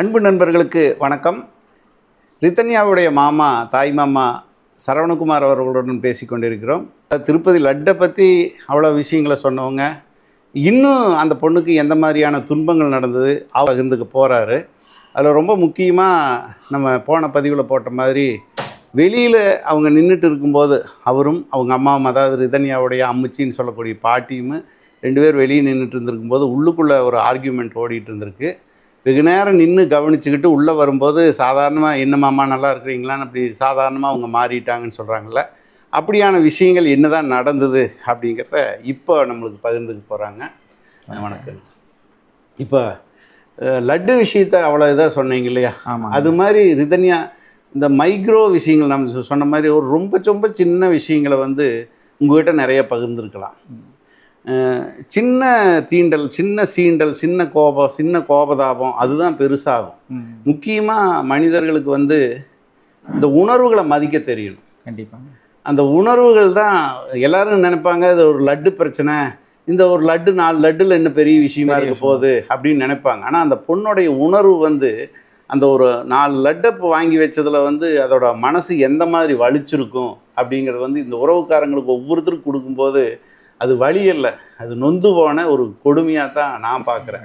அன்பு நண்பர்களுக்கு வணக்கம். ரித்தன்யாவுடைய மாமா தாய் மாமா சரவணகுமார் அவர்களுடன் பேசி கொண்டிருக்கிறோம். திருப்பதி லட்டை பற்றி அவ்வளோ விஷயங்களை சொன்னவங்க. இன்னும் அந்த பொண்ணுக்கு எந்த மாதிரியான துன்பங்கள் நடந்தது அவ இருந்துக்கு போகிறாரு அதில் ரொம்ப முக்கியமாக நம்ம போன பதிவில் போட்ட மாதிரி வெளியில் அவங்க நின்றுட்டு இருக்கும்போது அவரும் அவங்க அம்மாவும் அதாவது ரிதன்யாவுடைய அம்முச்சின்னு சொல்லக்கூடிய பாட்டியும் ரெண்டு பேர் வெளியே நின்றுட்டு இருந்திருக்கும்போது உள்ளுக்குள்ளே ஒரு ஆர்கியூமெண்ட் ஓடிட்டு இருந்திருக்கு. வெகு நேரம் நின்று கவனிச்சுக்கிட்டு உள்ளே வரும்போது சாதாரணமாக என்ன மாமா நல்லா இருக்கிறீங்களான்னு அப்படி சாதாரணமாக அவங்க மாறிட்டாங்கன்னு சொல்கிறாங்கல்ல அப்படியான விஷயங்கள் என்னதான் நடந்தது அப்படிங்கிறத இப்போ நம்மளுக்கு பகிர்ந்துக்க போகிறாங்க வணக்கம். இப்போ லட்டு விஷயத்த அவ்வளோ இதாக சொன்னீங்க இல்லையா? ஆமாம் அது மாதிரி ரிதன்யா இந்த மைக்ரோ விஷயங்கள் நம்ம சொன்ன மாதிரி ஒரு ரொம்ப ரொம்ப சின்ன விஷயங்களை வந்து உங்ககிட்ட நிறைய பகிர்ந்துருக்கலாம். சின்ன தீண்டல் சின்ன சீண்டல் சின்ன கோபம் சின்ன கோபதாபம் அதுதான் பெருசாகும். முக்கியமாக மனிதர்களுக்கு வந்து இந்த உணர்வுகளை மதிக்க தெரியணும். கண்டிப்பாங்க அந்த உணர்வுகள் தான் எல்லாரும் நினைப்பாங்க இது ஒரு லட்டு பிரச்சனை இந்த ஒரு லட்டு நாலு லட்டுல என்ன பெரிய விஷயமா இருக்க. போகுது அப்படின்னு நினைப்பாங்க. ஆனால் அந்த பொண்ணுடைய உணர்வு வந்து அந்த ஒரு நாலு லட்டை வாங்கி வச்சதுல வந்து அதோட மனசு எந்த மாதிரி வலிச்சிருக்கும் அப்படிங்கிறது வந்து இந்த உறவுக்காரங்களுக்கு ஒவ்வொருத்தருக்கும் கொடுக்கும்போது அது வழி இல்லை. அது நொந்து போன ஒரு கொடுமையாக தான் நான் பார்க்குறேன்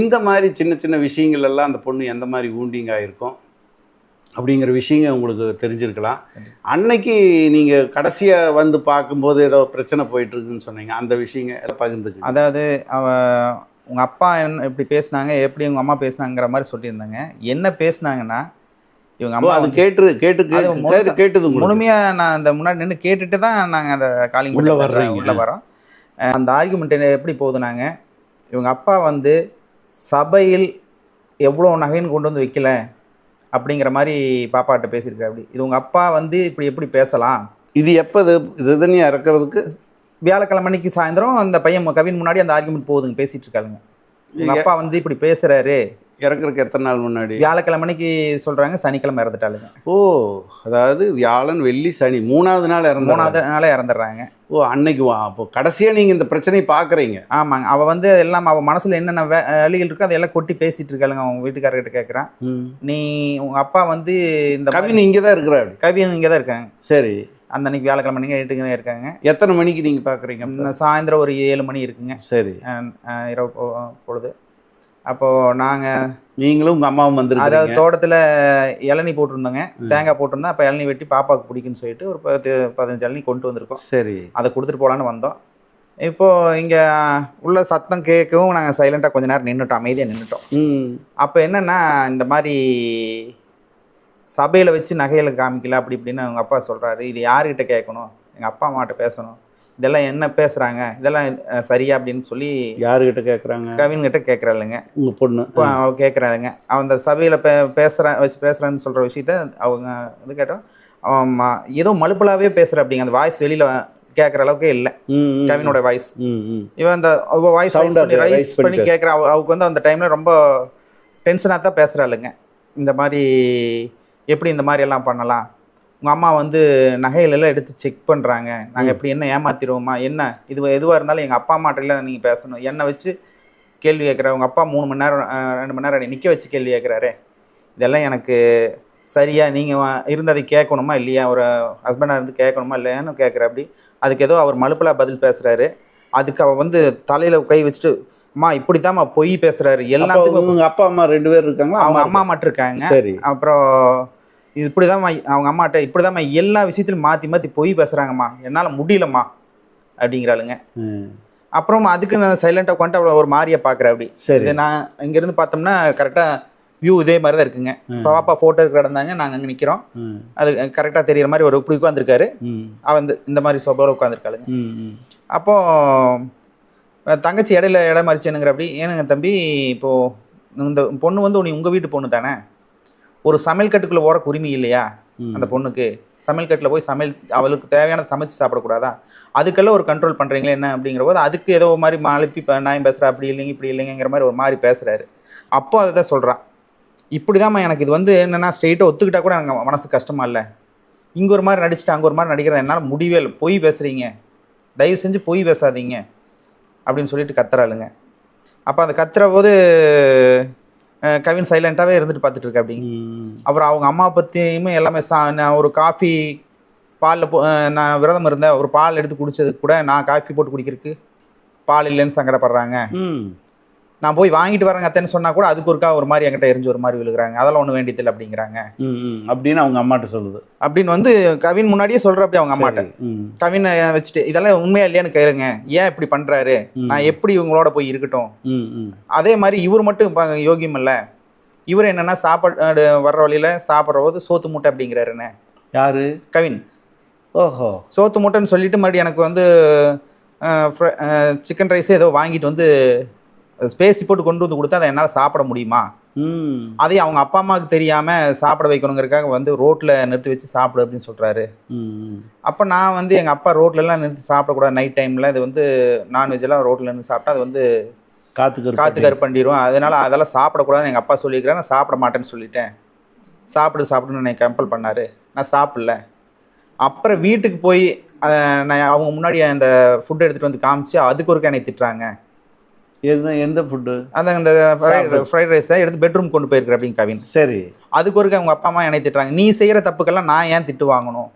இந்த மாதிரி சின்ன சின்ன விஷயங்கள் எல்லாம் அந்த பொண்ணு எந்த மாதிரி ஊண்டிங் இருக்கும் அப்படிங்கிற விஷயங்கள் உங்களுக்கு தெரிஞ்சிருக்கலாம். அன்னைக்கு நீங்கள் கடைசியாக வந்து பார்க்கும்போது ஏதோ பிரச்சனை போயிட்டுருக்குன்னு சொன்னீங்க. அந்த விஷயங்க எல்லாம் பகிர்ந்துக்கு அதாவது அவ உங்கள் அப்பா என்ன இப்படி பேசுனாங்க எப்படி உங்கள் அம்மா பேசுனாங்கிற மாதிரி சொல்லியிருந்தாங்க. என்ன பேசினாங்கன்னா இவங்க அம்மா அது கேட்டு கேட்டு கேட்டது உங்களுக்கு. முழுமையா நான் அந்த முன்னாடி நின்று கேட்டுட்டு தான் நாங்க அந்த காலிங் உள்ள வர்றீங்க. உள்ள வரோம். அந்த ஆர்குமெண்ட் எப்படி போகுதுனாங்க இவங்க அப்பா வந்து சபையில் எவ்வளோ நகைன்னு கொண்டு வந்து வைக்கல அப்படிங்கிற மாதிரி பாப்பாட்ட பேசியிருக்காரு. அப்படி இது உங்க அப்பா வந்து இப்படி எப்படி பேசலாம்? இது எப்போ ரிதன்யா இறக்குறதுக்கு? வியாழக்கிழமை அன்னைக்கு சாயந்தரம் அந்த பையன் கவின் முன்னாடி அந்த ஆர்குமெண்ட் போகுதுங்க பேசிட்டு இருக்காங்க உங்க அப்பா வந்து இப்படி பேசுறாரு. இறக்குறதுக்கு எத்தனை நாள் முன்னாடி? வியாழக்கிழமை அன்னைக்கு சொல்றாங்க சனிக்கிழமை இறந்துட்டாளுங்க. ஓ அதாவது வியாழன் வெள்ளி சனி மூணாவது நாள் இறந்தாங்க மூணாவது நாளே இறந்துடுறாங்க ஓ அன்னைக்கு அப்போ கடைசியாக நீங்கள் இந்த பிரச்சனையை பார்க்குறீங்க ஆமாங்க அவ வந்து எல்லாம் அவ மனசுல என்னென்ன வே- வலிகள் இருக்கோ அதெல்லாம் கொட்டி பேசிட்டு இருக்காளுங்க அவங்க வீட்டுக்காரர்கிட்ட கேட்குறான் நீ உங்க அப்பா வந்து இந்த கவின் இங்கே தான் இருக்கிறாரு. கவின் இங்கே தான் இருக்காங்க. சரி. அந்த அன்னைக்கு வியாழக்கிழமை அன்னைக்கு நைட்டுக்கு தான் இருக்காங்க. எத்தனை மணிக்கு நீங்கள் பார்க்குறீங்க சாயந்தரம் ஒரு ஏழு மணி இருக்குங்க. சரி. இரவு பொழுது. அப்போது நாங்கள் நீங்களும் உங்கள் அம்மாவும் அதாவது வந்துருக்கீங்க தோட்டத்தில் இளநீ போட்டிருந்தோங்க. தேங்காய் போட்டிருந்தா அப்போ இளநீ வெட்டி பாப்பாவுக்கு பிடிக்குன்னு சொல்லிட்டு ஒரு பத்து பதினஞ்சு இளநீ கொண்டு வந்திருக்கோம். சரி. அதை கொடுத்துட்டு போகலான்னு வந்தோம். இப்போ இங்கே உள்ள சத்தம் கேட்கவும் நாங்கள் சைலண்டாக கொஞ்ச நேரம் நின்றுட்டோம் அமைதியாக நின்றுட்டோம் ம். அப்போ என்னன்னா இந்த மாதிரி சபையில் வச்சு நகைகளை காமிக்கல அப்படி இப்படின்னு அவங்க அப்பா சொல்கிறாரு இது யார்கிட்ட கேட்கணும்? எங்கள் அப்பா அம்மாட்ட பேசணும். இதெல்லாம் என்ன பேசுகிறாங்க இதெல்லாம் சரியா அப்படின்னு சொல்லி யாருக்கிட்ட கேட்குறாங்க கவின் கிட்ட கேட்குறாளுங்க உங்கள் பொண்ணு அவ கேட்குறாங்க அவன் அந்த சபையில் பே பேசுகிறேன் வச்சு பேசுகிறேன்னு சொல்கிற விஷயத்த அவங்க இது கேட்டோம். அவன் ம- ஏதோ மலுப்பலாவே பேசுகிற அப்படிங்க. அந்த வாய்ஸ் வெளியில் கேட்குற அளவுக்கே இல்லை. கவினோட வாய்ஸ் இவன் அந்த வாய்ஸ் ரைஸ் பண்ணி பண்ணி கேட்குற அவருக்கு வந்து அந்த டைமில் ரொம்ப டென்ஷனாக தான் பேசுகிறாளுங்க இந்த மாதிரி எப்படி இந்த மாதிரி எல்லாம் பண்ணலாம்? உங்கள் அம்மா வந்து நகைகள் எல்லாம் எடுத்து செக் பண்ணுறாங்க நாங்கள் எப்படி என்ன ஏமாத்திடுவோமா? என்ன? இது எதுவாக இருந்தாலும் எங்கள் அப்பா அம்மாட்டில நீங்கள் பேசணும். என்னை வச்சு கேள்வி கேட்குற உங்கள் அப்பா மூணு மணி நேரம் ரெண்டு மணி நேரம் நிற்க வச்சு கேள்வி கேட்குறாரு. இதெல்லாம் எனக்கு சரியா நீங்கள் இருந்ததை கேட்கணுமா இல்லையா? ஒரு ஹஸ்பண்டாக இருந்து கேட்கணுமா இல்லையான்னு கேட்குற அப்படி. அதுக்கு ஏதோ அவர் மலுப்பலா பதில் பேசுகிறாரு அதுக்கு அவ வந்து தலையில் கை வச்சுட்டு அம்மா இப்படித்தாம்மா பொய் பேசுகிறாரு எல்லாத்துக்கும் அப்பா அம்மா ரெண்டு பேர் இருக்காங்களா? அவங்க அம்மா மட்டும் இருக்காங்க. இருக்கா? சரி. அப்புறம் இது இப்படிதாம்மா அவங்க அம்மாட்ட இப்படிதாம்மா எல்லா விஷயத்திலும் மாற்றி மாற்றி பொய் பேசுகிறாங்கம்மா என்னால் முடியலம்மா அப்படிங்கிறாளுங்க. அப்புறம் அதுக்கு நான் சைலண்டாக உட்காந்துட்டு அவளை ஒரு மாதிரியை பார்க்குறேன் அப்படி. சரி. நான் இங்கேருந்து பார்த்தோம்னா கரெக்டாக வியூ இதே மாதிரி தான் இருக்குங்க இப்போ பாப்பா ஃபோட்டோ கிடந்தாங்க நாங்கள் அங்கே நிற்கிறோம் அது கரெக்டாக தெரியிற மாதிரி ஒரு இப்படி உட்காந்துருக்காரு அவன் இந்த இந்த மாதிரி சோபாவில் உட்காந்துருக்காளுங்க. அப்போ தங்கச்சி இடையில இடம் மறிச்சேனுங்கிற அப்படி ஏனுங்க தம்பி இப்போ இந்த பொண்ணு வந்து உனி உங்கள் வீட்டு பொண்ணு தானே? ஒரு சமையல் கட்டுக்குள்ளே ஓர உரிமை இல்லையா. அந்த பொண்ணுக்கு. சமையல் கட்டில் போய் சமையல் அவளுக்கு தேவையான சமைச்சு சாப்பிடக்கூடாதா? அதுக்கெல்லாம் ஒரு கண்ட்ரோல் பண்ணுறீங்களே என்ன அப்படிங்கிற போது அதுக்கு ஏதோ ஒரு மாதிரி இப்போ நான் பேசுகிறேன் அப்படி இல்லைங்க இப்படி இல்லைங்கிற மாதிரி ஒரு மாதிரி பேசுகிறாரு அப்போ அதை தான் சொல்கிறான் இப்படி எனக்கு இது வந்து என்னென்னா ஸ்ட்ரெயிட்டாக ஒத்துக்கிட்டா கூட எனக்கு மனசு கஷ்டமா இல்லை. இங்கே ஒரு மாதிரி நடிச்சுட்டு அங்கே ஒரு மாதிரி நடிக்கிறது என்னால் முடியவே இல்லை. பொய் பேசுகிறீங்க தயவு செஞ்சு பொய் பேசாதீங்க. அப்படின்னு சொல்லிட்டு கத்துறாளுங்க. அப்போ அந்த கத்துற போது கவின் சைலண்ட்டாகவே இருந்துட்டு பார்த்துட்டு இருக்கா அப்படி. அப்புறம் அவங்க அம்மா பற்றியுமே எல்லாமே சா நான் ஒரு காஃபி பாலில் போ நான் விரதம் இருந்தேன் ஒரு பால் எடுத்து குடிச்சதுக்கு கூட நான் காஃபி போட்டு குடிக்கிறதுக்கு பால் இல்லைன்னு சங்கடப்படுறாங்க. நான் போய் வாங்கிட்டு வரேங்க அத்தைன்னு சொன்னால் கூட அதுக்கு ஒருக்கா ஒரு மாதிரி என்கிட்ட எரிஞ்சு ஒரு மாதிரி விழுகிறாங்க. அதெல்லாம் ஒன்றும் வேண்டியதில்லை அப்படிங்கிறாங்க. அப்படின்னு அவங்க அம்மாட்ட சொல்லுது. அப்படின்னு வந்து கவின் முன்னாடியே சொல்கிற அப்படி அவங்க அம்மாட்ட. கவினை வச்சுட்டு இதெல்லாம் உண்மையா இல்லையான்னு கேளுங்க. ஏன் இப்படி பண்ணுறாரு ம். நான் எப்படி இவங்களோட போய் இருக்கட்டும். அதே மாதிரி இவர் மட்டும் யோகியம் இல்லை. இவர் என்னன்னா சாப்பாடு வர்ற வழியில சாப்பிட்ற போது சோத்து மூட்டை அப்படிங்கிறாருண்ணே யாரு? கவின். ஓஹோ. சோத்து மூட்டைன்னு சொல்லிட்டு மறுபடியும் எனக்கு வந்து சிக்கன் ரைஸ் ஏதோ வாங்கிட்டு வந்து ஸ்பேசி போட்டு கொண்டு வந்து கொடுத்தா அதை என்னால் சாப்பிட முடியுமா. அதே அவங்க அப்பா அம்மாவுக்கு தெரியாமல் சாப்பிட வைக்கணுங்கிறதுக்காக வந்து ரோட்டில் நிறுத்தி வச்சு சாப்பிடு அப்படின்னு சொல்கிறாரு. அப்போ நான் வந்து எங்கள் அப்பா ரோட்லலாம் நிறுத்தி சாப்பிடக்கூடாது. நைட் டைமில் இது வந்து நான்வெஜ் எல்லாம் ரோட்டில் நின்று சாப்பிட்டா அது வந்து காத்துக்கு காத்து கருப்பண்டிரும். அதனால அதெல்லாம் சாப்பிடக்கூடாதுன்னு எங்கள் அப்பா சொல்லியிருக்கிறார். நான் சாப்பிட மாட்டேன்னு சொல்லிட்டேன். சாப்பிடு சாப்பிடுன்னு என்னை கம்பல் பண்ணார். நான் சாப்பிடல. அப்புறம் வீட்டுக்கு போய் நான் அவங்க முன்னாடி அந்த ஃபுட் எடுத்துகிட்டு வந்து காமிச்சு அதுக்கு ஒருக்கா என்னை திட்டுறாங்க. எது எந்த ஃபுட்டு இந்த சாப்பிடு. ஃப்ரைட் ரைஸை எடுத்து பெட்ரூம் கொண்டு போயிருக்கிற அப்படின்னு கவின். சரி. அதுக்கு ஒருக்கா அவங்க அப்பா அம்மா என்னை திட்டுறாங்க. நீ செய்கிற தப்புக்கெல்லாம் நான் ஏன் திட்டு வாங்கணும்?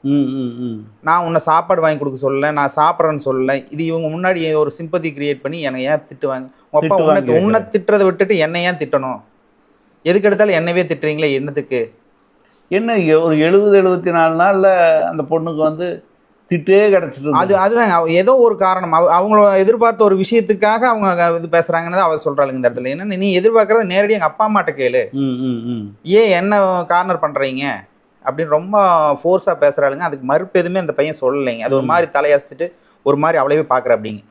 நான் உன்னை சாப்பாடு வாங்கி கொடுக்க சொல்லல நான் சாப்பிட்றேன்னு சொல்லல. இது இவங்க முன்னாடி ஒரு சிம்பத்தி கிரியேட் பண்ணி என்னை ஏன் திட்டுவாங்க உங்க அப்பா திட்டு உன்னை வாங்கி உன்னை திட்டுறதை விட்டுட்டு என்னை ஏன் திட்டணும்? எதுக்கு எடுத்தாலும் என்னவே திட்டுறீங்களே என்னத்துக்கு? என்ன ஒரு எழுபது எழுபத்தி நாலு நாள்ல அந்த பொண்ணுக்கு வந்து திட்டே கிடச்சிட்டு அது அதுதாங்க. அவ- ஏதோ ஒரு காரணம். அவ- அவங்கள எதிர்பார்த்த ஒரு விஷயத்துக்காக அவங்க இது பேசுறாங்கன்னு அவ சொல்றாங்க இந்த இடத்துல. என்ன நீ எதிர்பார்க்கறத நேரடி எங்க அப்பா அம்மாட்ட கேளு. ம் ம் ம். ஏன் என்ன கார்னர் பண்றீங்க? அப்படின்னு ரொம்ப ஃபோர்ஸா பேசுறாளுங்க. அதுக்கு மறுப்பு எதுவுமே அந்த பையன் சொல்லலைங்க. அது ஒரு. மாதிரி தலையசிச்சுட்டு ஒரு மாதிரி அவளையே பார்க்குற அப்படிங்க.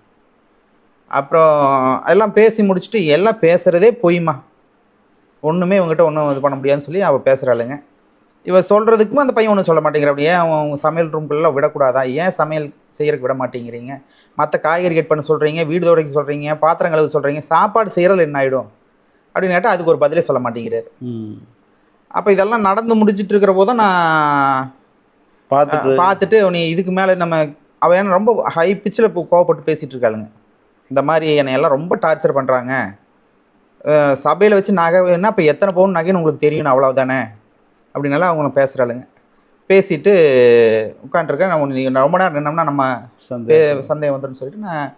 அப்புறம் எல்லாம் பேசி முடிச்சுட்டு எல்லாம் பேசுறதே பொய்மா ஒன்றுமே இவங்ககிட்ட ஒன்றும் இது பண்ண முடியாதுன்னு சொல்லி அவள் பேசுகிறாளுங்க இவ சொல்கிறதுக்கும் அந்த பையன் ஒன்றும் சொல்ல மாட்டேங்கிற அப்படியே அவன் சமையல் ரூம்குள்ளே விடக்கூடாதா? ஏன் சமையல் செய்யறதுக்கு விட மாட்டேங்கிறீங்க? மற்ற காய்கறி கட் பண்ண சொல்கிறீங்க வீடு துடைக்க சொல்கிறீங்க பாத்திரம் கழுவ சொல்கிறீங்க சாப்பாடு செய்கிறதுல என்ன ஆகிடும் அப்படின்னு கேட்டால் அதுக்கு ஒரு பதிலே சொல்ல மாட்டேங்கிறாரு. அப்போ இதெல்லாம் நடந்து முடிச்சிட்டு இருக்கிற போது நான் பார்த்துட்டு பார்த்துட்டு நீ இதுக்கு மேலே நம்ம அவன் என்ன ரொம்ப ஹை பிச்சில் இப்போ கோவப்பட்டு பேசிகிட்டு இருக்காளுங்க. இந்த மாதிரி என்னை எல்லாம் ரொம்ப டார்ச்சர் பண்ணுறாங்க சபையில் வச்சு நகை வேணா இப்போ எத்தனை பவுன் நகைன்னு உங்களுக்கு தெரியணும் அவ்வளவுதானே? அப்படின்னால அவங்க பேசுகிறாளுங்க பேசிட்டு உட்காண்ட்ருக்கேன் நான் உன்னை- நீ ரொம்ப நேரம் நின்னோம்னா நம்ம சந்தேகம் சந்தேகம் வந்துடும் சொல்லிட்டு நான்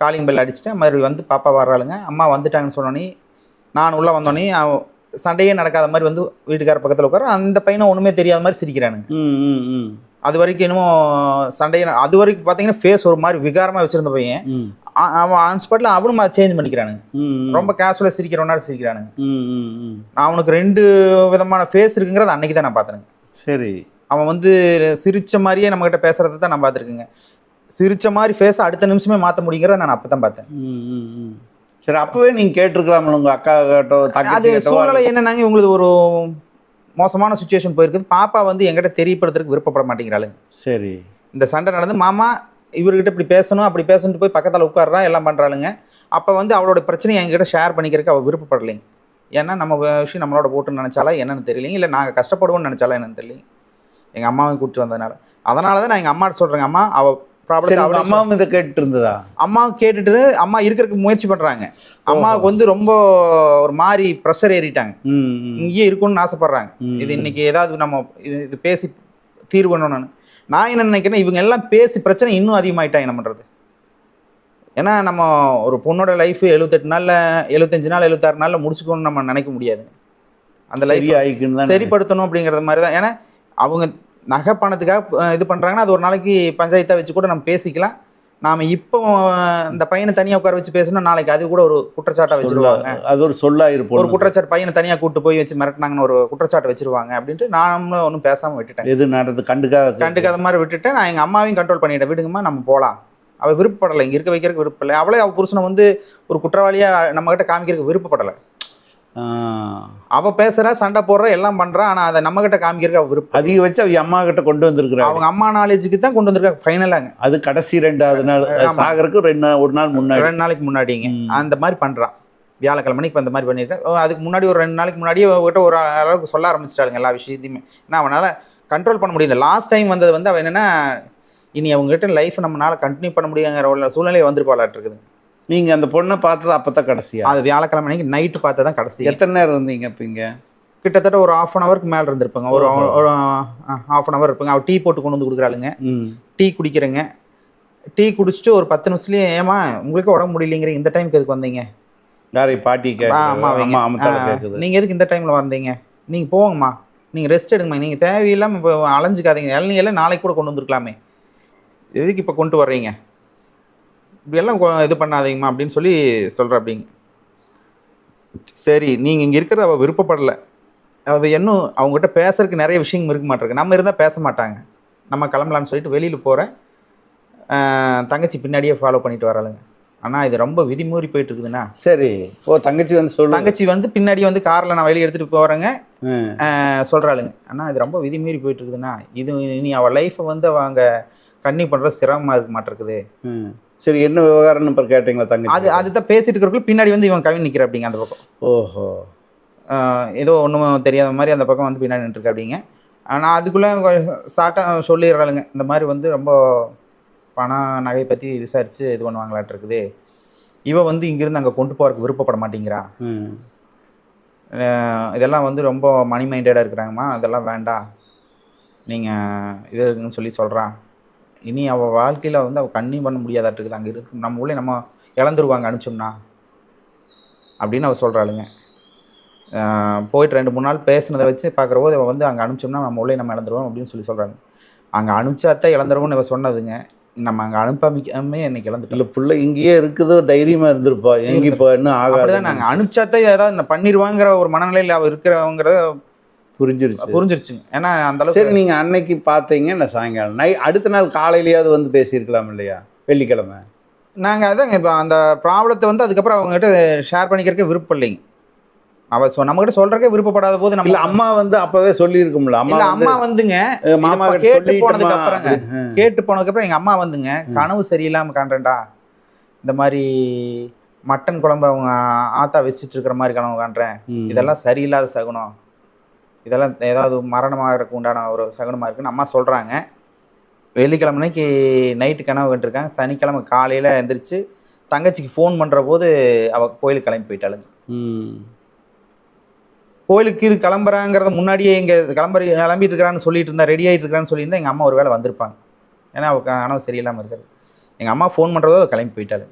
காலிங் பெல் அடிச்சிட்டேன். மறுபடியும் வந்து பாப்பா வர்றாளுங்க. அம்மா வந்துட்டாங்கன்னு சொன்னோன்னே நான் உள்ளே வந்தோடனே அவன் சண்டையே நடக்காத மாதிரி வந்து வீட்டுக்கார பக்கத்தில் உட்கார அந்த பையனை ஒன்றுமே தெரியாத மாதிரி சிரிக்கிறானுங்க. அது வரைக்கும் என்னமோ சண்டையை அது வரைக்கும் பார்த்தீங்கன்னா ஃபேஸ் ஒரு மாதிரி விகாரமாக வச்சிருந்த பையன். அவன் ஆன் ஸ்பாட்டில் அவனும் சேஞ்ச் பண்ணிக்கிறானுங்க. ரொம்ப கேஷுவலாக சிரிக்கிறவனால சிரிக்கிறானுங்க. நான் அவனுக்கு ரெண்டு விதமான ஃபேஸ் இருக்குங்கிறத அன்னைக்கு தான் நான் பார்த்தேனுங்க. சரி. அவன் வந்து சிரிச்ச மாதிரியே நம்மகிட்ட பேசுறதை தான் நான் பார்த்துருக்கேங்க. சிரிச்ச மாதிரி ஃபேஸை அடுத்த நிமிஷமே மாற்ற முடியுங்கிறத நான் அப்போ தான் பார்த்தேன் சரி அப்பவே நீங்க கேட்டிருக்கலாம்ல உங்க அக்கா கேட்டோ அது சூழ்நிலை என்னன்னாங்க இவங்களுக்கு ஒரு மோசமான சுச்சுவேஷன் போயிருக்குது. பாப்பா வந்து எங்கிட்ட தெரியப்படுறதுக்கு விருப்பப்பட மாட்டேங்கிறாளுங்க. சரி. இந்த சண்டை நடந்து மாமா இவர்கிட்ட இப்படி பேசணும் அப்படி பேசணுட்டு போய் பக்கத்தில் உட்கார்றா எல்லாம் பண்ணுறாளுங்க அப்போ வந்து அவளோட பிரச்சனையை என்கிட்ட ஷேர் பண்ணிக்கிறதுக்கு அவள் விருப்பப்படலைங்க. ஏன்னா நம்ம விஷயம் நம்மளோட போட்டுன்னு நினச்சாலா என்னன்னு தெரியலைங்க. இல்லை நாங்கள் கஷ்டப்படுவோம்னு நினச்சாலா என்னன்னு தெரியலைங்க. எங்கள் அம்மாவை கூப்பிட்டு வந்ததுனால. அதனால தான் நான் எங்கள் அம்மாட்ட சொல்கிறேங்க அம்மா அவள் ப்ராப்ளம் அம்மாவும் இதை கேட்டு இருந்ததா அம்மா கேட்டுட்டு அம்மா இருக்கிறதுக்கு முயற்சி பண்ணுறாங்க அம்மாவுக்கு வந்து ரொம்ப ஒரு மாதிரி ப்ரெஷர் ஏறிட்டாங்க. இங்கேயே இருக்கணும்னு ஆசைப்பட்றாங்க. இது இன்னைக்கு ஏதாவது நம்ம இது இது பேசி தீர்வு பண்ணணும்னு நான். என்ன நினைக்கிறேன் இவங்க எல்லாம் பேசி பிரச்சனை இன்னும் அதிகமாயிட்டா என்ன பண்ணுறது ஏன்னா நம்ம ஒரு பொண்ணோட லைஃப் எழுபத்தெட்டு நாளில் எழுபத்தஞ்சு நாள் எழுபத்தாறு நாளில் முடிச்சுக்கணும்னு நம்ம நினைக்க முடியாது. அந்த லைஃப் சரிப்படுத்தணும் அப்படிங்கிறது மாதிரி தான். ஏன்னா அவங்க நகை பணத்துக்காக இது பண்ணுறாங்கன்னா அது ஒரு நாளைக்கு பஞ்சாயத்தை வச்சு கூட நம்ம பேசிக்கலாம். நாம் இப்போ இந்த பையனை தனியாக உட்கார வச்சு பேசணும் நாளைக்கு அது கூட ஒரு குற்றச்சாட்டை வச்சிருவாங்க. சொல்ல- அது ஒரு சொல்லாயிருப்போம் ஒரு குற்றச்சாட்டு பையனை தனியாக கூட்டு போய் வச்சு மிரட்டினாங்கன்னு ஒரு குற்றச்சாட்டு வச்சிருவாங்க அப்படின்ட்டு நானும் ஒன்றும் பேசாமல் விட்டுட்டேன். எது நடந்து கண்டுக்காத கண்டுக்காத மாதிரி விட்டுட்டேன். நான் எங்கள் அம்மாவையும் கண்ட்ரோல் பண்ணிட்டேன். விடுங்கம்மா நம்ம போகலாம் அவள் விருப்பப்படலை. இங்கே இருக்க வைக்கிறதுக்கு விருப்பம் அவளே அவள் புருஷனை வந்து ஒரு குற்றவாளியாக நம்மகிட்ட காமிக்கிறதுக்கு விருப்பப்படலை. அவ பேசுறா சண்டை போடுறா எல்லாம் பண்றா ஆனா அதை நம்ம கிட்ட காமிக்கிறதுக்கு அவ விருப்பம் அதிக வச்சு அவங்க அம்மா கிட்ட கொண்டு வந்திருக்கிறாங்க அவங்க அம்மா நாலேஜுக்கு தான் கொண்டு வந்திருக்காங்க ஃபைனலாங்க அது கடைசி ரெண்டாவது நாள். சாகருக்கு ரெண்டு நாள் ஒரு நாள் முன்னாடி. ரெண்டு நாளைக்கு முன்னாடிங்க. அந்த மாதிரி பண்றான் வியாழக்கிழமை இப்போ அந்த மாதிரி பண்ணியிருக்கேன் அதுக்கு முன்னாடி ஒரு ரெண்டு நாளைக்கு முன்னாடியே அவகிட்ட ஒரு அளவுக்கு சொல்ல ஆரம்பிச்சிட்டாளுங்க எல்லா விஷயத்தையுமே. ஏன்னா அவனால கண்ட்ரோல் பண்ண முடியல. லாஸ்ட் டைம் வந்தது வந்து அவன் என்னன்னா இனி அவங்ககிட்ட லைஃப் நம்மளால கண்டினியூ பண்ண முடியுங்கிற சூழ்நிலை வந்துருப்பாளாட்டு இருக்குது நீங்க அந்த பொண்ணை பார்த்தது அப்பதான் கடைசியா? அது வியாழக்கிழமை அன்னைக்கு நைட்டு பார்த்தா தான் கடைசி. எத்தனை நேரம் இருந்தீங்க இப்ப இங்க? கிட்டத்தட்ட ஒரு ஆஃப் அன் ஹவருக்கு மேலே இருந்திருப்பாங்க. ஒரு. ஒரு ஹாஃப் அன் ஹவர் இருப்பாங்க. அவள் டீ போட்டு கொண்டு வந்து கொடுக்குறாளுங்க. டீ குடிக்கிறேங்க. டீ குடிச்சிட்டு ஒரு பத்து நிமிஷத்துலயே ஏமா உங்களுக்கு உடம்பு முடியலைங்கிற இந்த டைமுக்கு எதுக்கு வந்தீங்க? யாரை பாட்டி ஆ, கேட்குது அம்மா வைங்க. அம்மா அம்மா ஆ, கேட்குது நீங்க எதுக்கு இந்த டைம்ல வந்தீங்க? நீங்க போங்கம்மா. நீங்க ரெஸ்ட் எடுங்கம்மா. நீங்க தேவையில்லாம இப்போ அலைஞ்சுக்காதீங்க. இளநீ நாளைக்கு கூட கொண்டு வந்திருக்கலாமே. எதுக்கு இப்போ கொண்டு வர்றீங்க? இப்படியெல்லாம் இது பண்ணாதீங்கம்மா அப்படின்னு சொல்லி சொல்ற அப்படிங்க. சரி நீங்க இங்க இருக்கிறத அவ விருப்பப்படல. அவ இன்னும் அவங்ககிட்ட பேசுறதுக்கு நிறைய விஷயம் இருக்க மாட்டிருக்கு. நம்ம இருந்தா பேச மாட்டாங்க. நம்ம கிளம்பலான்னு சொல்லிட்டு வெளியில ஆஹ் தங்கச்சி பின்னாடியே ஃபாலோ பண்ணிட்டு வராளுங்க. ஆனா இது ரொம்ப விதிமீறி போயிட்டு இருக்குதுண்ணா சரி. ஓ தங்கச்சி வந்து சொல்லு. தங்கச்சி வந்து பின்னாடி வந்து கார்ல நான் வெளியே ம். அஹ் சொல்றாளுங்க. அண்ணா இது ரொம்ப விதிமீறி போயிட்டு இருக்குதுண்ணா இது இனி அவ லைஃப்பை வந்து அவங்க கண்ணி பண்றது சிரமமா இருக்க மாட்டிருக்குது. ம். சரி என்ன விவகாரம்னு இப்ப கேட்டீங்களா தங்கச்சி? அது அதுதான் பேசிட்டு இருக்கிறக்குள்ள பின்னாடி வந்து இவன் கவின் நிக்கிற அப்படிங்க அந்த பக்கம். ஓஹோ. ஏதோ ஒன்றும் தெரியாத மாதிரி அந்த பக்கம் வந்து பின்னாடி நின்றுருக்கு அப்படிங்க ஆனால் அதுக்குள்ளே ஷார்ட்டாக சொல்லிடுறாளுங்க. இந்த மாதிரி வந்து ரொம்ப பணம் நகை பற்றி விசாரித்து இது பண்ணுவாங்களாட்டு இருக்குது. இவ வந்து இங்கிருந்து அங்கே கொண்டு போகிறதுக்கு விருப்பப்பட மாட்டேங்கிறா. இதெல்லாம் வந்து ரொம்ப மணி மைண்டடாக இருக்கிறாங்கம்மா. அதெல்லாம் வேண்டாம். நீங்கள் இது இருக்குன்னு சொல்லி சொல்கிறான் இனி அவள் வாழ்க்கையில் வந்து அவள் கண்ணி பண்ண முடியாதாட்டுக்குது. அங்கே இருக்கு நம்ம உள்ளே நம்ம இழந்துருவாங்க அனுப்பிச்சோம்னா. அப்படின்னு அவள் சொல்கிறாளுங்க போயிட்டு ரெண்டு மூணு நாள் பேசுனதை வச்சு பார்க்குற போது அவள் வந்து அங்கே அனுப்பிச்சோம்னா நம்ம உள்ளே நம்ம இழந்துருவோம் அப்படின்னு சொல்லி சொல்கிறாங்க அங்கே அனுப்பிச்சாத்தான் இழந்துருவோம்னு இவ சொன்னதுங்க. நம்ம அங்கே அனுப்பாமிக்காமே இன்னைக்கு இழந்துட்டோம் இல்ல புள்ள இங்கேயே இருக்குது தைரியமா இருந்திருப்பா. எங்க இப்போ இன்னும் ஆகாது. நாங்கள் அனுப்பிச்சாத்தான் ஏதாவது இந்த பண்ணிடுவாங்கிற ஒரு மனநிலையில் அவள் இருக்கிறவங்கிறத புரிஞ்சிருச்சு. புரிஞ்சிருச்சுங்க ஏன்னா அந்த சரி அளவுக்கு நீங்க அன்னைக்கு பார்த்தீங்க நான் சாயங்காலம்? நை அடுத்த நாள் காலையிலயாவது வந்து பேசியிருக்கலாம் இல்லையா? வெள்ளிக்கிழமை. நாங்க அதாங்க இப்போ அந்த ப்ராப்ளத்தை வந்து அதுக்கப்புறம் அவங்ககிட்ட ஷேர் பண்ணிக்கிறதுக்கு விருப்பம் இல்லைங்க. அவ சொ நம்மகிட்ட சொல்றதுக்கே விருப்பப்படாத போது நம்ம அம்மா வந்து அப்பவே சொல்லியிருக்கும்ல. அம்மா அம்மா வந்துங்க. மாமா கிட்ட போனதுக்கு. அப்படி- கேட்டு போனதுக்கு அப்புறம் எங்க அம்மா வந்துங்க கனவு சரியில்லாம காண்றேன்டா. இந்த மாதிரி மட்டன் குழம்பு அவங்க ஆத்தா வச்சுட்டு இருக்கிற மாதிரி கனவு காண்றேன். இதெல்லாம் சரியில்லாத சகுனம். இதெல்லாம் ஏதாவது மரணமாகறதுக்கு உண்டான ஒரு சகுனமா இருக்குன்னு அம்மா சொல்றாங்க. வெள்ளிக்கிழமை அன்னைக்கு நைட்டு கனவு கண்டிருக்காங்க. சனிக்கிழமை காலையில எந்திரிச்சு தங்கச்சிக்கு ஃபோன் பண்ற போது அவ கோயிலுக்கு கிளம்பி போயிட்டாளுங்க. கோயிலுக்கு இது கிளம்புறாங்கிறத முன்னாடியே இங்கே கிளம்புற கிளம்பிட்டு இருக்கிறான்னு சொல்லிட்டு இருந்தா ரெடி ஆகிட்டு இருக்கான்னு சொல்லியிருந்தா எங்கள் அம்மா ஒரு வேளை வந்திருப்பாங்க. ஏன்னா அவ கனவு சரியில்லாமல் இருக்காது எங்கள் அம்மா ஃபோன் பண்ணுறதோ கிளம்பி போயிட்டாள்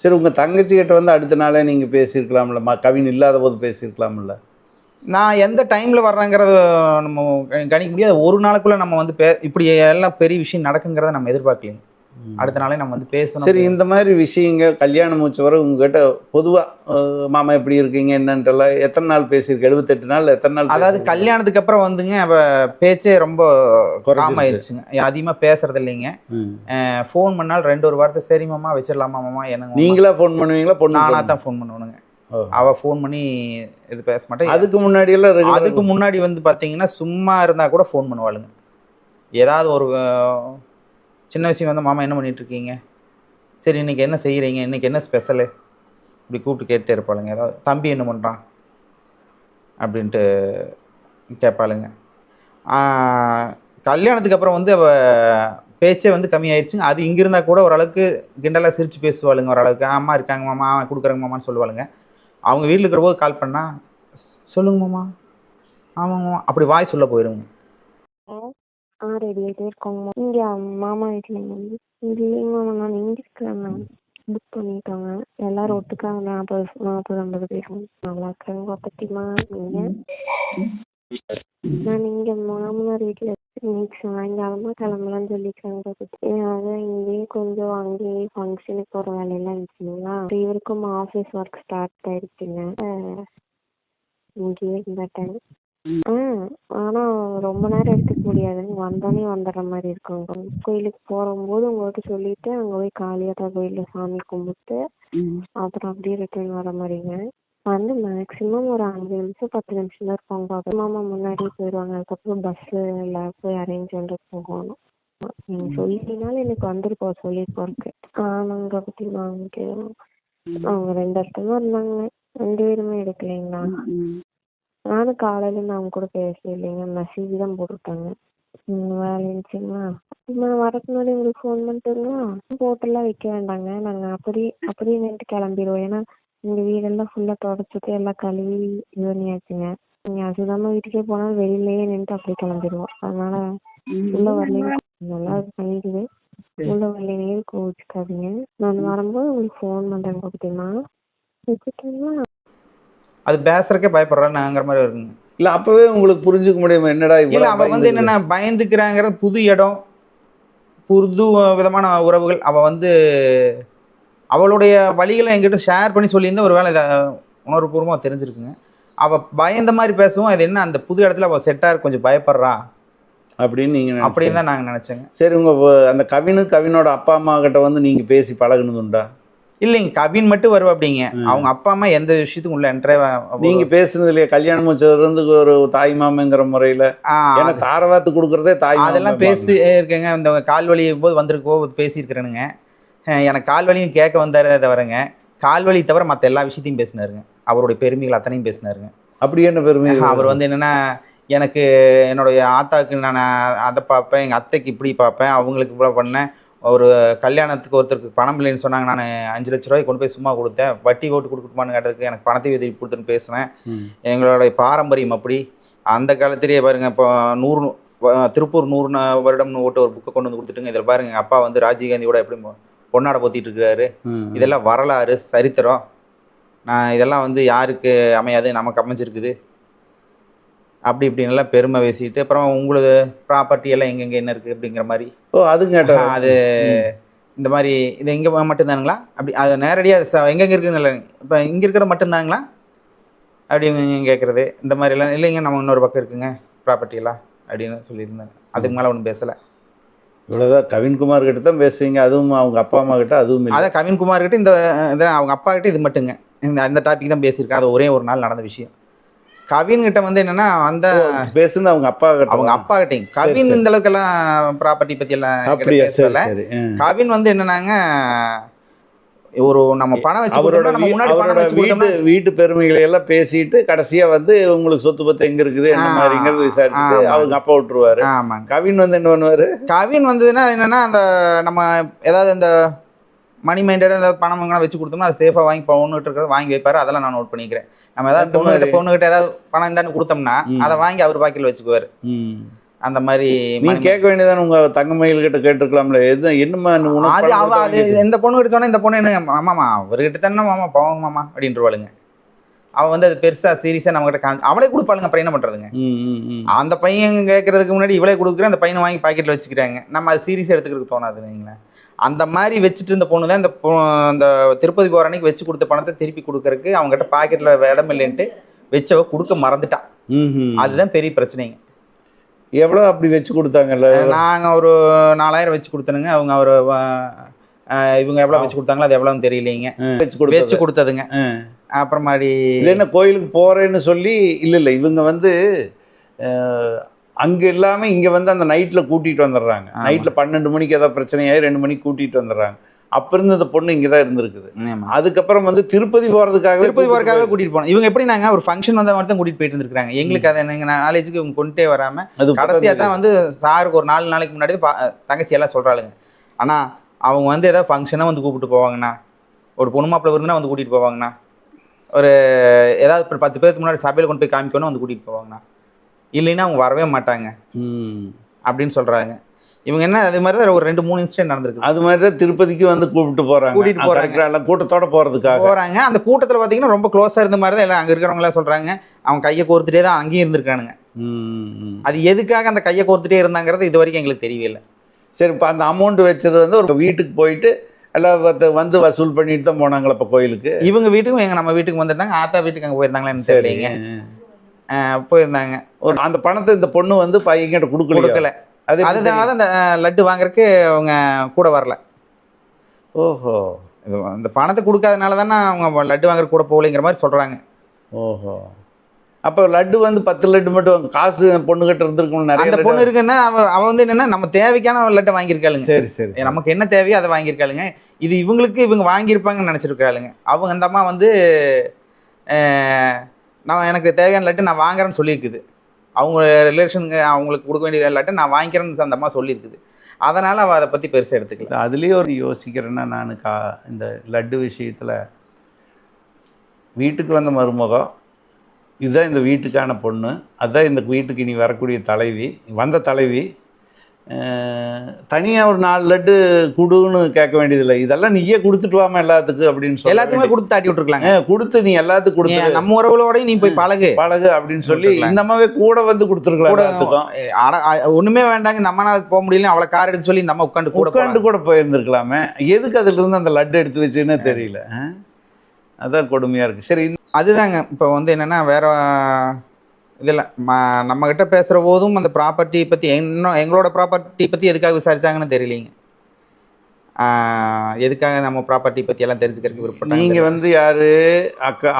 சரி உங்க தங்கச்சி கிட்ட வந்து அடுத்த நாளே நீங்க பேசியிருக்கலாம்ல. கவின் இல்லாத போது பேசியிருக்கலாம்ல. நான் எந்த டைமில் வர்றேங்கிறத நம்ம கணிக்க முடியாது. ஒரு நாளுக்குள்ளே நம்ம வந்து பே இப்படி எல்லாம் பெரிய விஷயம் நடக்குங்கிறத நம்ம எதிர்பார்க்கலைங்க. அடுத்த நாளே நம்ம வந்து பேசணும். சரி இந்த மாதிரி விஷயங்க கல்யாணம் மூச்சு வர உங்ககிட்ட பொதுவா அஹ், மாமா எப்படி இருக்கீங்க? என்னன்றலாம் எத்தனை நாள் பேசியிருக்கு எழுபத்தெட்டு நாள் எத்தனை நாள் அதாவது? கல்யாணத்துக்கு அப்புறம் வந்துங்க அவ பேச்சே ரொம்ப ஆயிடுச்சுங்க அதிகமாக பேசுறது இல்லைங்க. ஃபோன் பண்ணால் ரெண்டு ஒரு வார்த்தை சரி மாமா வச்சிடலாமா மாமா என்னங்க நீங்களா ஃபோன் பண்ணுவீங்களா? பொண்ணு நானாக தான் ஃபோன் பண்ணுவேனுங்க. ஓ. அவ ஃபோன் பண்ணி இது பேச மாட்டேன் அதுக்கு முன்னாடி எல்லாம் regular- அதுக்கு முன்னாடி வந்து பாத்தீங்கன்னா சும்மா இருந்தா கூட ஃபோன் பண்ணுவாளுங்க. ஏதாவது ஒரு சின்ன விஷயம் வந்து மாமா என்ன பண்ணிட்டு இருக்கீங்க? சரி இன்னைக்கு என்ன செய்யறீங்க இன்னைக்கு என்ன ஸ்பெஷலு இப்படி கூப்பிட்டு கேட்டே இருப்பாளுங்க. ஏதாவது தம்பி என்ன பண்றான்? அப்படின்ட்டு கேட்பாளுங்க. கல்யாணத்துக்கு அப்புறம் வந்து அவ பேச்சே வந்து கம்மியாயிருச்சுங்க. அது இங்க இருந்தா கூட ஓரளவுக்கு கிண்டலா சிரிச்சு பேசுவாளுங்க ஓரளவுக்கு. அம்மா இருக்காங்க மாமா கொடுக்குறாங்க மாமான்னு சொல்லுவாளுங்க. அவங்க வீட்டில் இருக்கிற போது கால் பண்ணா "ஸ்- சொல்லுங்க மாமா. ஆமாம் மாமா. அப்படி வாய் சொல்ல போயிருங்க. ஆ ரெடி ஆகிட்டே இருக்கோங்க இங்கே மாமா வீட்டில் வந்து இல்லைங்க மாமா நான் இங்கே இருக்கிறேன் மேம். புக் பண்ணிட்டாங்க. எல்லாரும் ஒட்டுக்கா நாற்பது நாற்பது ஐம்பது பேர் நல்லா இருக்கிறாங்க பத்திமா நீங்கள் நான் இங்கே மாமனார் வீட்டில் இன்னைக்கு சாயங்காலமா கிளம்பலாம்னு சொல்லியிருக்காங்க அதான் இங்கேயே கொஞ்சம் அங்கேயே ஃபங்க்ஷனுக்கு போகிற வேலையெல்லாம் இருந்துச்சுங்களா இவருக்கும் ஆஃபீஸ் ஒர்க் ஸ்டார்ட் ஆயிடுச்சுங்க. அஹ் இங்கேயே இருந்துட்டேன். ஆ ஆனா ரொம்ப நேரம் எடுத்துக்க முடியாதுங்க வந்தோடனே வந்துடுற மாதிரி இருக்குங்க கோயிலுக்கு போகும்போது உங்கள்கிட்ட சொல்லிட்டு அங்க போய் காளியாத்தா கோயில்ல சாமி கும்பிட்டு அப்புறம் அப்படியே ரிட்டர்ன் வர மாதிரிங்க. வந்து மேக்ஸிமம் ஒரு அஞ்சு நிமிஷம் பத்து நிமிஷம் தான் இருப்பாங்க மாமா முன்னாடியே போயிடுவாங்க அதுக்கப்புறம் பஸ்ஸில் போய் அரேஞ்ச் பண்ணிட்டு போகணும். நீங்க சொல்லிட்டீங்கனாலும் எனக்கு வந்துட்டு போக சொல்லி போறதுக்கு ஆனாங்க பத்தி வாங்க அவங்க ரெண்டு இடத்துல இருந்தாங்க. ரெண்டு பேருமே எடுக்கலைங்களா? நானும் காலையில இருந்து அவங்க கூட பேசவே இல்லைங்க. மெசேஜ் தான் போட்டுருக்காங்க. வேலை இருந்துச்சுங்களா? நான் வரக்கு முன்னாடி உங்களுக்கு ஃபோன் பண்ணிட்டுங்களா போட்டெல்லாம் வைக்க வேண்டாங்க. நாங்கள் அப்படியே அப்படியே நின்றுட்டு கிளம்பிடுவோம் ஏன்னா இந்த வீடெல்லாம் ஃபுல்லாக தொடச்சிட்டு எல்லாம் கழுவி இது பண்ணியாச்சுங்க. நீங்கள் அசுதாம வீட்டுக்கே போனாலும் வெளியிலயே நின்றுட்டு அப்படியே கிளம்பிடுவோம் அதனால உள்ள வரலைன்னு நல்லா பண்ணிக்குது உள்ள வரலையே கோவிச்சுக்காதீங்க நான் வரும்போது உங்களுக்கு ஃபோன் பண்ணுறேன் பக்கத்துமா வச்சுட்டுங்களா? அது பேசுறக்கே பயப்படுறாங்கிற மாதிரி இருக்குங்க இல்ல அப்பவே உங்களுக்கு புரிஞ்சுக்க முடியுமா? என்னடா இல்ல அவ வந்து? என்னன்னா பயந்துக்கிறாங்கிற புது இடம் புது விதமான உறவுகள். அவ வந்து அவளுடைய வழிகளை என்கிட்ட ஷேர் பண்ணி சொல்லியிருந்தா ஒரு வேளை இதை உணர்வுபூர்வமாக தெரிஞ்சிருக்குங்க. அவ பயந்த மாதிரி பேசுவோம். இது என்ன? அந்த புது இடத்துல அவ செட்டாக கொஞ்சம் பயப்படுறா. அப்படின்னு நீங்க அப்படின்னு. தான் நாங்கள் நினச்சோங்க. சரி உங்க வ- அந்த கவினு கவினோட அப்பா அம்மா கிட்ட வந்து நீங்க பேசி பழகுனது உண்டா? இல்லைங்க. கவின் மட்டும் வருவா அப்படிங்க. அவங்க அப்பா அம்மா எந்த விஷயத்துக்கும் உள்ள என்ட்ரே நீங்க பேசுனது இல்லையா கல்யாணம் முடிச்சதுல இருந்து ஒரு தாய் மாமங்கிற முறையில ஏன்னா தாரவாத்து கொடுக்கறதே தாய் அதெல்லாம் பேசி இருக்கேங்க. இந்த கால் வலி போது வந்திருக்கோ பேசியிருக்கிறேனுங்க. எனக்கு கால் வலியும் கேட்க வந்தாரே தவிரங்க கால் வலி தவிர மற்ற எல்லா விஷயத்தையும் பேசினாருங்க. அவருடைய பெருமைகள் அத்தனையும் பேசினாருங்க. அப்படி என்ன பெருமை? அவர் வந்து என்னன்னா எனக்கு என்னுடைய ஆத்தாவுக்கு நான் அதை பார்ப்பேன் எங்கள் அத்தைக்கு இப்படி பார்ப்பேன் அவங்களுக்கு இவ்வளோ பண்ணேன். ஒரு கல்யாணத்துக்கு ஒருத்தருக்கு பணம் இல்லைன்னு சொன்னாங்க. நான் அஞ்சு லட்ச ரூபாய் கொண்டு போய் சும்மா கொடுத்தேன். வட்டி ஓட்டு கொடுக்கணுமான்னு கேட்டதுக்கு எனக்கு பணத்தை உதவி கொடுத்துன்னு பேசுனேன். எங்களுடைய பாரம்பரியம் அப்படி. அந்த காலத்திலேயே பாருங்க இப்போ நூறு திருப்பூர் நூறு வருடம்னு ஓட்டு ஒரு புக்கை கொண்டு வந்து கொடுத்துட்டுங்க. இதில் பாருங்க எங்கள் அப்பா வந்து ராஜீவ்காந்தியோட எப்படி பொன்னாடை பொத்திட்டு இருக்காரு. இதெல்லாம் வரலாறு சரித்திரம். நான் இதெல்லாம் வந்து யாருக்கு அமையாது நமக்கு அமைஞ்சிருக்குது. அப்படி இப்படின்னுலாம் பெருமை பேசிட்டு அப்புறம் உங்களது ப்ராப்பர்ட்டி எல்லாம் எங்கெங்கே என்ன இருக்குது அப்படிங்கிற மாதிரி. ஓ அது கேட்டா அது இந்த மாதிரி இது இங்கே மட்டும்தானுங்களா? அப்படி அது நேரடியாக எங்கெங்கே இருக்குதுன்னு இல்லை இப்போ இங்கே இருக்கிறது மட்டும்தாங்களா அப்படி கேட்குறது இந்த மாதிரிலாம் இல்லைங்க நம்ம இன்னொரு பக்கம் இருக்குங்க ப்ராப்பர்ட்டி எல்லாம் அப்படின்னு சொல்லியிருந்தாங்க. அதுக்கு மேலே ஒன்றும் பேசலை. இவ்வளவுதான். கவின்குமார் கிட்ட தான் பேசுவீங்க. அதுவும் அவங்க அப்பா அம்மா கிட்ட அதுவும் அதான் கவின்குமார் கிட்ட இந்த அவங்க அப்பா கிட்ட இது மட்டுங்க. இந்த அந்த டாபிக் தான் பேசியிருக்கேன். அது ஒரே ஒரு நாள் நடந்த விஷயம். கவின் கிட்ட வந்து என்னன்னா அந்த பேசுனது அவங்க அப்பா கிட்ட அவங்க. அப்பா கிட்டையும். கவின். இந்த அளவுக்கு எல்லாம் ப்ராப்பர்ட்டி பத்தி எல்லாம். கவின் வந்து என்னன்னாங்க ஒரு நம்ம பணம் வச்சு அவரோட முன்னாடி பணம் வச்சு வீட்டு வீட்டு பெருமைகளை எல்லாம் பேசிட்டு கடைசியா வந்து உங்களுக்கு சொத்து பத்து எங்க இருக்குது என்ன மாதிரிங்கிறது விசாரிச்சுட்டு ஆமா. அவங்க அப்பா விட்டுருவாரு ஆமாங்க கவின் வந்து என்ன பண்ணுவாரு கவின் வந்ததுன்னா என்னன்னா அந்த நம்ம ஏதாவது இந்த மணி மைண்டட் அந்த பணம் எல்லாம் வச்சு கொடுத்தோம்னா அது சேஃபாக வாங்கி பொண்ணுகிட்ட இருக்கிறத வாங்கி வைப்பாரு அதெல்லாம் நான் நோட் பண்ணிக்கிறேன் நம்ம ஏதாவது பொண்ணுகிட்ட மாதிரி. பொண்ணுகிட்ட ஏதாவது பணம் இருந்தான்னு கொடுத்தோம்னா. அதை வாங்கி அவர் பாக்கியில் வச்சுக்குவாரு. அந்த மாதிரி நீ கேட்க வேண்டியதானே உங்க தங்கமயில் கிட்ட கேட்டிருக்கலாம்ல? எது உனக்கு அது அவ அது இந்த பொண்ணு கிட்ட சொன்னா இந்த பொண்ணு என்ன மாமாமா அவர்கிட்ட தானே மாமா பாவங்க மாமா அப்படின்றவாளுங்க. அவ வந்து அது பெருசா சீரியஸா நம்ம கிட்ட காமி அவளே கொடுப்பாளுங்க அப்புறம் என்ன ம். அந்த பையன் கேட்கறதுக்கு முன்னாடி இவளே கொடுக்குறேன் அந்த பையனை வாங்கி பாக்கெட்ல வச்சுக்கிறாங்க. நம்ம அது சீரியஸா எடுத்துக்கிறதுக்கு தோணாது வைங்களேன் அந்த மாதிரி வச்சுட்டு இருந்த பொண்ணு தான் இந்த இந்த திருப்பதி போற அன்னைக்கு வச்சு கொடுத்த பணத்தை திருப்பி கொடுக்கறதுக்கு அவங்க கிட்ட பாக்கெட்ல இடம் இல்லைன்ட்டு வச்சவ கொடுக்க மறந்துட்டான். அதுதான் பெரிய பிரச்சனைங்க. எவ்வளவு அப்படி வச்சு கொடுத்தாங்கல்ல? நாங்க ஒரு நாலாயிரம் வச்சு கொடுத்தனுங்க. அவங்க ஒரு இவங்க எவ்வளவு வச்சு கொடுத்தாங்களோ அது எவ்வளவுன்னு தெரியலைங்க. வச்சு கொடுத்தது. வச்சு கொடுத்ததுங்க. அப்புறமாடி இது என்ன கோயிலுக்கு போறேன்னு சொல்லி இல்ல இல்ல இவங்க வந்து அங்க இல்லாம இங்க வந்து அந்த நைட்ல கூட்டிட்டு வந்துடுறாங்க. நைட்ல பன்னெண்டு மணிக்கு ஏதாவது பிரச்சனையாயி ரெண்டு மணிக்கு கூட்டிட்டு வந்துடுறாங்க. அப்ப இருந்து அந்த பொண்ணு இங்கதான் இருந்திருக்குது. ஆமா. அதுக்கப்புறம் வந்து திருப்பதி போறதுக்காக திருப்பதி போறதுக்காக கூட்டிட்டு போனோம். இவங்க எப்படி நாங்க ஒரு ஃபங்க்ஷன் வந்தா மட்டும் கூட்டிட்டு போயிட்டு இருந்திருக்காங்க எங்களுக்கு அதை எங்க நாலேஜுக்கு இவங்க கொண்டே வராம அது கடைசியா தான் வந்து சாருக்கு ஒரு நாலு நாளைக்கு முன்னாடி பா- தங்கச்சி எல்லாம் சொல்றாளுங்க. ஆனா அவங்க வந்து ஏதாவது ஃபங்க்ஷனாக வந்து கூப்பிட்டு போவாங்கண்ணா. ஒரு பொண்ணு மாப்பிள்ளை விருந்துனா வந்து கூட்டிட்டு போவாங்கண்ணா. ஒரு ஏதாவது ஒரு பத்து பேருக்கு முன்னாடி சபையில் கொண்டு போய் காமிக்கணும் வந்து கூட்டிட்டு போவாங்கண்ணா. இல்லைன்னா அவங்க வரவே மாட்டாங்க. ம். அப்படின்னு சொல்றாங்க. இவங்க என்ன அதே மாதிரி தான் ஒரு ரெண்டு மூணு இன்சிடென்ட் நடந்திருக்கு. அது மாதிரி தான் திருப்பதிக்கு வந்து கூப்பிட்டு போறாங்க. கூட்டிட்டு போறாங்க. எல்லாம் கூட்டத்தோட போறதுக்காக. போறாங்க. அந்த கூட்டத்துல பாத்தீங்கன்னா ரொம்ப க்ளோஸா இருந்த மாதிரி தான் எல்லாம் அங்க இருக்கிறவங்க எல்லாம் சொல்றாங்க. அவன் கையை கோர்த்துட்டே தான் அங்கேயும் இருந்திருக்கானுங்க. அது எதுக்காக அந்த கையை கோர்த்துட்டே இருந்தாங்கிறது இது வரைக்கும் எங்களுக்கு தெரியவே சரி இப்போ அந்த அமௌண்ட் வச்சது வந்து ஒரு வீட்டுக்கு போயிட்டு எல்லாம் வந்து- வசூல் பண்ணிட்டு தான் போனாங்களா இப்போ கோயிலுக்கு? இவங்க வீட்டுக்கும் எங்க நம்ம வீட்டுக்கு வந்திருந்தாங்க. ஆத்தா வீட்டுக்கு அங்க போயிருந்தாங்களான்னு தெரியலைங்க. போயிருந்தாங்க. ஒரு அந்த பணத்தை இந்த பொண்ணு வந்து பையன்கிட்ட கொடுக்கல கொடுக்கல. அது அதனால தான் அஹ், லட்டு வாங்குறதுக்கு அவங்க கூட வரல? ஓஹோ. இது அந்த பணத்தை கொடுக்காதனால தானே அவங்க லட்டு வாங்குற கூட போகலைங்கிற மாதிரி சொல்றாங்க. ஓஹோ. அப்போ லட்டு வந்து பத்து லட்டு மட்டும் காசு பொண்ணுகிட்ட இருந்திருக்கும் நிறைய அந்த. பொண்ணு இருக்குன்னா அவ அவ வந்து என்னன்னா நம்ம தேவைக்கான லட்டை வாங்கியிருக்காளுங்க. சரி சரி நமக்கு என்ன தேவையோ அதை வாங்கியிருக்காளுங்க. இது இவங்களுக்கு இவங்க வாங்கியிருப்பாங்கன்னு நினச்சிருக்காளுங்க. அவங்க அந்த அம்மா வந்து நான் எனக்கு தேவையான லட்டு நான் வாங்குறேன்னு சொல்லியிருக்குது. அவங்க ரிலேஷனுங்க அவங்களுக்கு கொடுக்க வேண்டியது இல்லாட்டி நான் வாங்கிக்கிறேன்னு அந்த அம்மா சொல்லியிருக்குது. அதனால் அவள் அதை பற்றி பெருசாக எடுத்துக்கல. அதுலேயே ஒரு யோசிக்கிறேன்னா நான் கா இந்த லட்டு விஷயத்தில் வீட்டுக்கு வந்த மருமகம் இதுதான் இந்த வீட்டுக்கான பொண்ணு அதுதான் இந்த வீட்டுக்கு இனி வரக்கூடிய தலைவி வந்த தலைவி தனியாக ஒரு நாலு லட்டு குடுன்னு கேட்க வேண்டியதில்லை. இதெல்லாம் நீயே கொடுத்துட்டு வாமா எல்லாத்துக்கும் அப்படின்னு சொல்லி எல்லாத்தையுமே கொடுத்து தாட்டி விட்டுருக்கலாங்க. கொடுத்து நீ எல்லாத்துக்கும் கொடுத்து நம்ம உறவுகளோடய நீ போய் பழகு. பழகு அப்படின்னு சொல்லி. இந்த அம்மாவே கூட வந்து கொடுத்துருக்கலாம் கூட எல்லாத்துக்கும். ஒண்ணுமே வேண்டாங்க. இந்த அம்மானால போக முடியல அவளை கார் எடுத்து சொல்லி இந்த அம்மா உட்காந்து கூட உட்காந்து கூட போயிருந்துருக்கலாமே. எதுக்கு அதுல இருந்து அந்த லட்டு எடுத்து வச்சுன்னு தெரியல? அதான் கொடுமையா இருக்கு. சரி அதுதாங்க. இப்போ வந்து என்னன்னா வேற இதில் ம நம்ம கிட்ட பேசுகிற போதும் அந்த ப்ராப்பர்ட்டி பற்றி இன்னும் எங்களோட ப்ராப்பர்ட்டி பற்றி எதுக்காக விசாரிச்சாங்கன்னு தெரியலைங்க. எதுக்காக நம்ம ப்ராப்பர்ட்டி பற்றி எல்லாம் தெரிஞ்சுக்கிறதுக்கு விருப்பப்பட்டாங்க நீங்க வந்து யாரு? அக்கா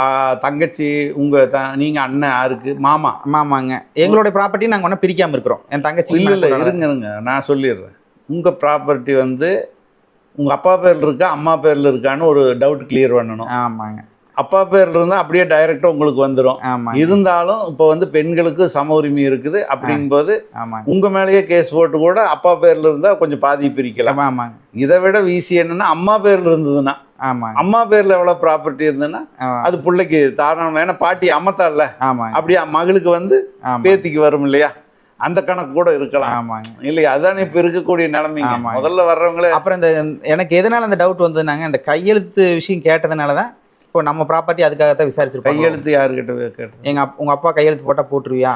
தங்கச்சி உங்க த நீங்க அண்ணன் யாருக்கு? மாமா? ஆமாங்க எங்களோட ப்ராப்பர்ட்டி நாங்கள் ஒன்றும் பிரிக்காம இருக்கிறோம். என் தங்கச்சி இல்ல இல்ல இருங்க இருங்க. நான் சொல்லிடுறேன். உங்க ப்ராப்பர்ட்டி வந்து உங்க அப்பா பேர்ல இருக்கா அம்மா பேர்ல இருக்கான்னு ஒரு டவுட் கிளியர் பண்ணணும். ஆமாங்க. அப்பா பேர்ல இருந்தா அப்படியே டைரக்டா உங்களுக்கு வந்துடும் இருந்தாலும் இப்போ வந்து பெண்களுக்கு சம உரிமை இருக்குது அப்படிங்கும்போது ஆமாங்க. உங்க மேலேயே கேஸ் போட்டு கூட அப்பா பேர்ல இருந்தா கொஞ்சம் பாதி பிரிக்கலாம். ஆமா- ஆமாங்க. இதை விட வீசி என்னன்னா அம்மா பேர்ல இருந்ததுன்னா ஆமாங்க. அம்மா பேர்ல எவ்வளவு ப்ராப்பர்ட்டி இருந்ததுன்னா அது பிள்ளைக்கு தாராளம் ஏன்னா பாட்டி அம்மத்தால ஆமாங்க. அப்படியே மகளுக்கு வந்து பேத்திக்கு வரும் இல்லையா? அந்த கணக்கு கூட இருக்கலாம். ஆமாங்க. இல்லையா? அதான் இப்ப இருக்கக்கூடிய நிலைமைங்க. முதல்ல வர்றவங்களே அப்புறம் இந்த எனக்கு எதனால அந்த டவுட் வந்ததுனாங்க இந்த கையெழுத்து விஷயம் கேட்டதுனால தான் இப்போ நம்ம ப்ராப்பர்ட்டி அதுக்காகத்தான் விசாரிச்சிருப்போம் கையெழுத்து யாருக்கிட்ட கேட்டது? எங்க உங்க அப்பா கையெழுத்து போட்டா போட்டுருவியா?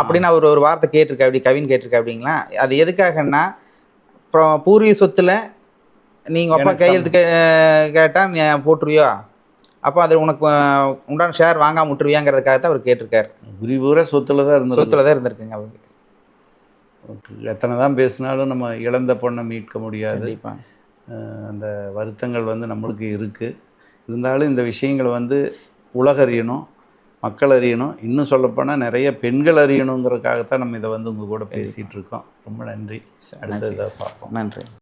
அப்படின்னு அவர் ஒரு வார்த்தை கேட்டிருக்கா அப்படி கவின் கேட்டிருக்கா அப்படிங்களா? அது எதுக்காகன்னா அப்புறம் பூர்வீக சொத்துல நீங்க அப்பா கையெழுத்து கே கேட்டா நீ போட்டுருவியா? அப்போ அது உனக்கு உண்டான ஷேர் வாங்காம விட்டுருவியாங்கிறதுக்காக தான் அவர் கேட்டிருக்காரு. விரிவுரை சொத்துல தான் இருந்தது சொத்துல தான் இருந்திருக்குங்க அவருக்கு எத்தனை தான் பேசினாலும் நம்ம இழந்த பொண்ணை மீட்க முடியாது. அந்த வருத்தங்கள் வந்து நம்மளுக்கு இருக்குது இருந்தாலும் இந்த விஷயங்களை வந்து உலக அறியணும் மக்கள் அறியணும். இன்னும் சொல்லப்போனால் நிறைய பெண்கள் அறியணுங்கிறதுக்காகத்தான் நம்ம இதை வந்து உங்கள் கூட பேசிகிட்டு இருக்கோம். ரொம்ப நன்றி. அடுத்த இதை பார்ப்போம். நன்றி.